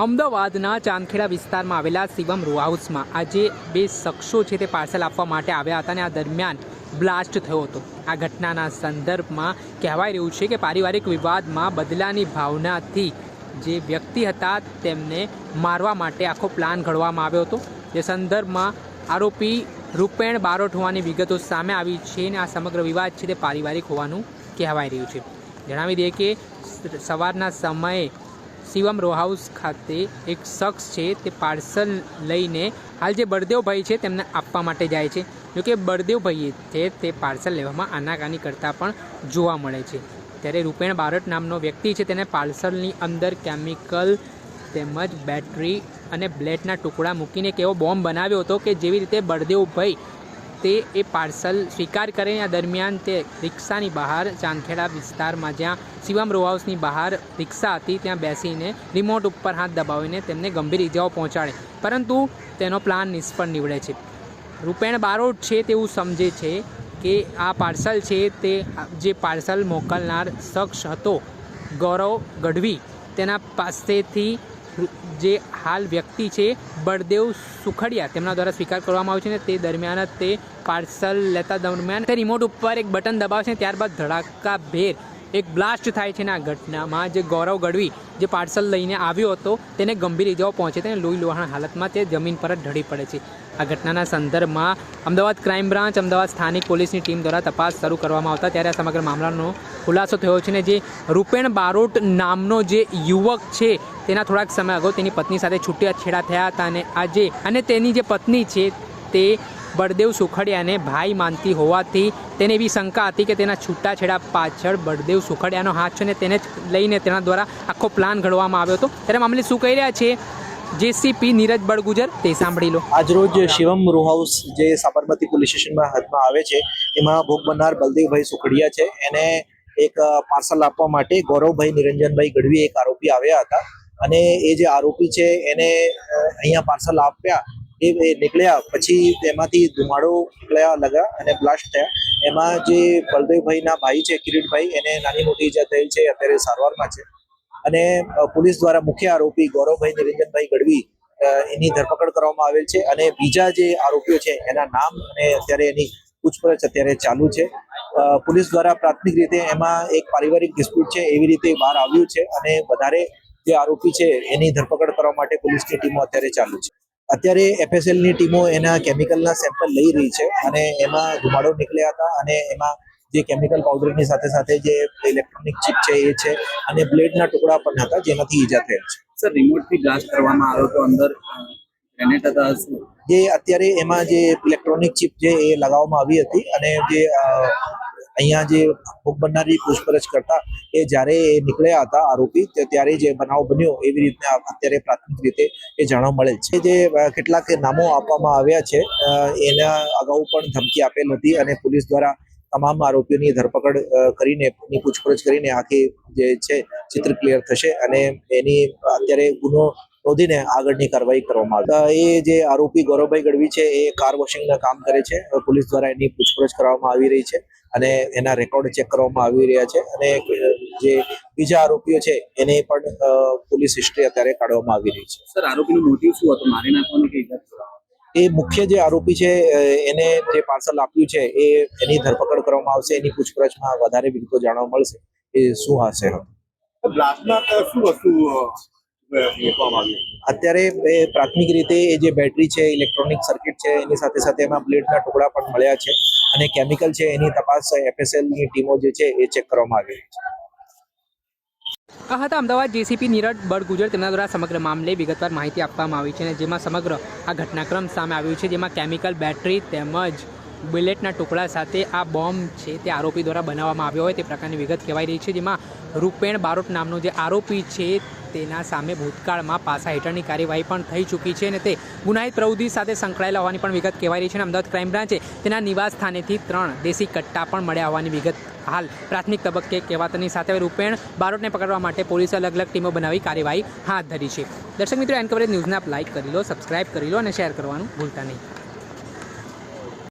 અમદાવાદના ચાંદખેડા વિસ્તારમાં આવેલા શિવમ રો હાઉસમાં આજે બે શખ્સો છે તે પાર્સલ આપવા માટે આવ્યા હતા અને આ દરમિયાન બ્લાસ્ટ થયો હતો. આ ઘટનાના સંદર્ભમાં કહેવાય રહ્યું છે કે પારિવારિક વિવાદમાં બદલાની ભાવનાથી જે વ્યક્તિ હતા તેમને મારવા માટે આખો પ્લાન ઘડવામાં આવ્યો હતો. જે સંદર્ભમાં આરોપી રૂપેણ બારોટ હોવાની વિગતો સામે આવી છે અને આ સમગ્ર વિવાદ છે તે પારિવારિક હોવાનું કહેવાય રહ્યું છે. જણાવી દઈએ કે સવારના સમયે શિવમ રો હાઉસ ખાતે એક શખ્સ છે, તે પાર્સલ લઈને હાલ જે બળદેવભાઈ છે, તેમને આપવા માટે જાય છે. જોકે બળદેવભાઈએ છે તે પાર્સલ લેવામાં આનાકાની કરતાં પણ જોવા મળે છે. ત્યારે રૂપેણ બારટ નામનો વ્યક્તિ છે, તેને પાર્સલની અંદર કેમિકલ તેમજ બેટરી અને બ્લેડના ટુકડા મૂકીને એક એવો બોમ્બ બનાવ્યો હતો કે જેવી રીતે બળદેવભાઈ તે એ પાર્સલ સ્વીકાર કરે આ દરમિયાન તે રિક્ષાની બહાર ચાંદખેડા વિસ્તારમાં જ્યાં શિવમ રો હાઉસની બહાર રિક્ષા હતી, ત્યાં બેસીને રિમોટ ઉપર હાથ દબાવીને તેમને ગંભીર ઇજાઓ પહોંચાડે. પરંતુ તેનો પ્લાન નિષ્ફળ નીવડે છે. રૂપેણ બારોટ છે તેવું સમજે છે કે આ પાર્સલ છે તે જે પાર્સલ મોકલનાર શખ્સ હતો, ગૌરવ ગઢવી, તેના પાસેથી જે હાલ વ્યક્તિ છે, બળદેવ સુખડિયા, તેમના દ્વારા સ્વીકાર કરવામાં આવ્યો છે ને તે દરમિયાન તે પાર્સલ લેતા દરમિયાન તે રિમોટ ઉપર એક બટન દબાવશે ત્યારબાદ ધડાકા ભેર એક બ્લાસ્ટ થાય છે ને આ ઘટનામાં જે ગૌરવ ગઢવી જે પાર્સલ લઈને આવ્યો હતો, તેને ગંભીર ઇજાઓ પહોંચે અને લોહી લોહાણ હાલતમાં તે જમીન પર જ ઢળી પડે છે. આ ઘટનાના સંદર્ભમાં અમદાવાદ ક્રાઇમ બ્રાન્ચ અમદાવાદ સ્થાનિક પોલીસની ટીમ દ્વારા તપાસ શરૂ કરવામાં આવતા, ત્યારે આ સમગ્ર મામલાનો ખુલાસો થયો છે ને જે રૂપેણ બારોટ નામનો જે યુવક છે, તેના થોડાક સમય અગાઉ તેની પત્ની સાથે છૂટાછેડા થયા હતા અને આજે અને તેની જે પત્ની છે, તે બળદેવ સુખડિયાને ભાઈ માનતી હોવાથી તેને એવી શંકા હતી કે તેના છૂટાછેડા પાછળ બળદેવ સુખડિયાનો હાથ છે ને તેને જ લઈને તેના દ્વારા આખો પ્લાન ઘડવામાં આવ્યો હતો. ત્યારે મામલે શું કહી રહ્યા છે? જેસીપી નીરજ બળગુજર, તે સાંભળી લો. આજરોજ શિવમ રો હાઉસ જે સાબરમતી પોલીસ સ્ટેશનમાં હાથમાં આવે છે, એમાં ભોગ બનનાર બલદેવભાઈ સુખડિયા છે. એને એક પાર્સલ આપવા માટે ગૌરવભાઈ નિરંજનભાઈ ગઢવી એક આરોપી આવ્યા હતા. અને એ જે આરોપી છે, એને અહીંયા પાર્સલ આપ્યા, એ નીકળ્યા પછી તેમાંથી ધુમાડો નીકળ્યા લગા અને બ્લાસ્ટ થયા. એમાં જે બલદેવભાઈના ભાઈ છે, કિરીટભાઈ, એને નાની મોટી ઈજા થઈ છે અત્યારે સારવારમાં છે. અને પોલીસ દ્વારા મુખ્ય આરોપી ગૌરવભાઈ નિરંજનભાઈ ગઢવી એની ધરપકડ કરવામાં આવેલ છે. અને બીજા જે આરોપીઓ છે, એના નામ અને અત્યારે એની પૂછપરછ અત્યારે ચાલુ છે. પોલીસ દ્વારા પ્રાથમિક રીતે એમાં એક પારિવારિક ડિસ્પ્યુટ છે એવી રીતે બહાર આવ્યું છે અને વધારે જે આરોપી છે એની ધરપકડ કરવા માટે પોલીસની ટીમો અત્યારે ચાલુ છે. અત્યારે એફએસએલની ની ટીમો એના કેમિકલના સેમ્પલ લઈ રહી છે અને એમાં ધુમાડો નીકળ્યા હતા અને એમાં જે કેમિકલ પાવડરની સાથે સાથે જે ઇલેક્ટ્રોનિક ચીપ છે એ છે અને બ્લેડના ટુકડા પણ હતા જેનાથી ઈજા થયેલ છે. સર રિમોટથી બ્લાસ્ટ કરવામાં આવ્યો તો અંદર ગ્રેનેડ હતા જે અત્યારે એમાં જે ઇલેક્ટ્રોનિક ચિપ છે એ લગાવવામાં આવી હતી અને જે અહીંયા જે ભોગ બનનારી પૂછપરછ કરતા એ જ્યારે એ નીકળ્યા હતા આરોપી ત્યારે જે બનાવ બન્યો એવી રીતના અત્યારે પ્રાથમિક રીતે એ જાણવા મળેલ છે. જે કેટલાક નામો આપવામાં આવ્યા છે એના અગાઉ પણ ધમકી આપેલ હતી અને પોલીસ દ્વારા તમામ આરોપીઓની ધરપકડ કરીને પૂછપરછ કરીને આખી જે છે, ચિત્ર ક્લિયર થશે અને એની અત્યારે ગુનો નોંધીને આગળની કાર્યવાહી કરવામાં આવે. એ જે આરોપી ગૌરવભાઈ ગઢવી છે એ કાર વોશિંગના કામ કરે છે. પોલીસ દ્વારા એની પૂછપરછ કરવામાં આવી રહી છે અને એના રેકોર્ડ ચેક કરવામાં આવી રહ્યા છે અને જે બીજા આરોપીઓ છે એને પણ અ, પોલીસ હિસ્ટ્રી અત્યારે કાઢવામાં આવી રહી છે. સર આરોપીનું મોટિવ શું હતું? મારી નાખવાનું કે એ મુખ્ય જે આરોપી છે એને જે પાર્સલ આપ્યું છે એ એની ધરપકડ કરવામાં આવશે. એની પૂછપરછમાં વધારે વિગતો જાણવા મળશે એ શું હશે બ્લાસ્ટમાં શું વસ્તુ મૂકવામાં આવી અત્યારે પ્રાથમિક રીતે એ જે બેટરી છે ઇલેક્ટ્રોનિક સર્કિટ છે એની સાથે સાથે એમાં બ્લેડના ટુકડા પણ મળ્યા છે અને કેમિકલ છે એની તપાસ એફએસએલની ટીમો જે છે એ ચેક કરવામાં આવી રહી છે. આ હતા અમદાવાદ જેસીપી નીરજ બળગુજર. તેમના દ્વારા સમગ્ર મામલે વિગતવાર માહિતી આપવામાં આવી છે અને જેમાં સમગ્ર આ ઘટનાક્રમ સામે આવ્યું છે જેમાં કેમિકલ બેટરી તેમજ બુલેટના ટુકડા સાથે આ બોમ્બ છે તે આરોપી દ્વારા બનાવવામાં આવ્યો હોય તે પ્રકારની વિગત કહેવાઈ રહી છે જેમાં રૂપેણ બારોટ નામનો જે આરોપી છે તેના સામે ભૂતકાળમાં પાસા હેઠળની કાર્યવાહી પણ થઈ ચૂકી છે અને તે ગુનાહિત પ્રવૃત્તિ સાથે સંકળાયેલા હોવાની પણ વિગત કહેવાઈ રહી છે અને અમદાવાદ ક્રાઇમ બ્રાન્ચે તેના નિવાસ સ્થાનેથી ત્રણ દેશી કટ્ટા પણ મળ્યા હોવાની વિગત હાલ પ્રાથમિક તબક્કે કહેવાતાની સાથે રૂપેણ બારોટને પકડવા માટે પોલીસે અલગ અલગ ટીમો બનાવી કાર્યવાહી હાથ ધરી છે. દર્શક મિત્રો, એન કવરેજ ન્યૂઝને આપ લાઇક કરી લો, સબસ્ક્રાઇબ કરી લો અને શેર કરવાનું ભૂલતા નહીં.